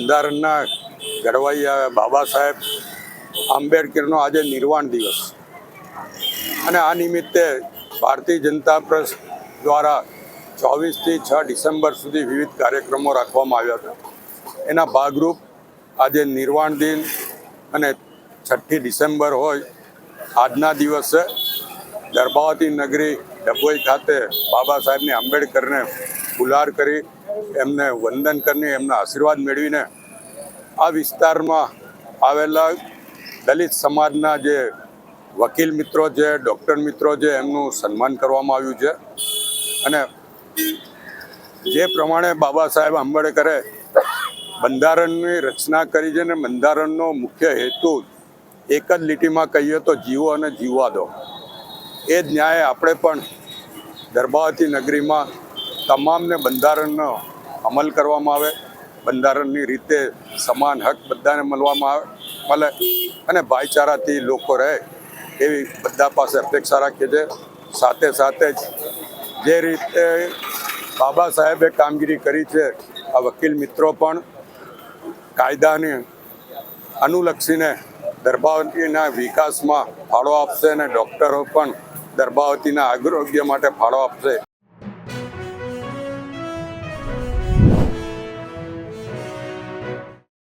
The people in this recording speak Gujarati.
બંધારણના ઘડવૈયા બાબા સાહેબ આંબેડકરનો આજે નિર્વાણ દિવસ. અને આ નિમિત્તે ભારતીય જનતા પ્રેસ દ્વારા ચોવીસથી છ ડિસેમ્બર સુધી વિવિધ કાર્યક્રમો રાખવામાં આવ્યા હતા. એના ભાગરૂપ આજે નિર્વાણ દિન અને છઠ્ઠી ડિસેમ્બર હોય આજના દિવસે ગર્ભાવતી નગરી ડભોઈ ખાતે બાબા સાહેબને આંબેડકરને ગુલાર કરી એમને વંદન કરીને એમના આશીર્વાદ મેળવીને આ વિસ્તારમાં આવેલા દલિત સમાજના જે વકીલ મિત્રો છે, ડૉક્ટર મિત્રો છે, એમનું સન્માન કરવામાં આવ્યું છે. અને જે પ્રમાણે બાબા સાહેબ આંબેડકરે બંધારણની રચના કરી છે ને બંધારણનો મુખ્ય હેતુ એક જ લીટીમાં કહીએ તો જીવો અને જીવવા દો એ જ ન્યાય આપણે પણ ગર્ભાવતી નગરીમાં તમામને બંધારણનો અમલ કરવામાં આવે, બંધારણની રીતે સમાન હક બધાને મળવામાં આવે, મળે અને ભાઈચારાથી લોકો રહે એવી બધા પાસે અપેક્ષા રાખીએ છીએ. સાથે સાથે જ જે રીતે બાબા સાહેબે કામગીરી કરી છે, આ વકીલ મિત્રો પણ કાયદાને અનુલક્ષીને દર્ભાવતીના વિકાસમાં ફાળો આપશે અને ડૉક્ટરો પણ દર્ભાવતીના આરોગ્ય માટે ફાળો આપશે.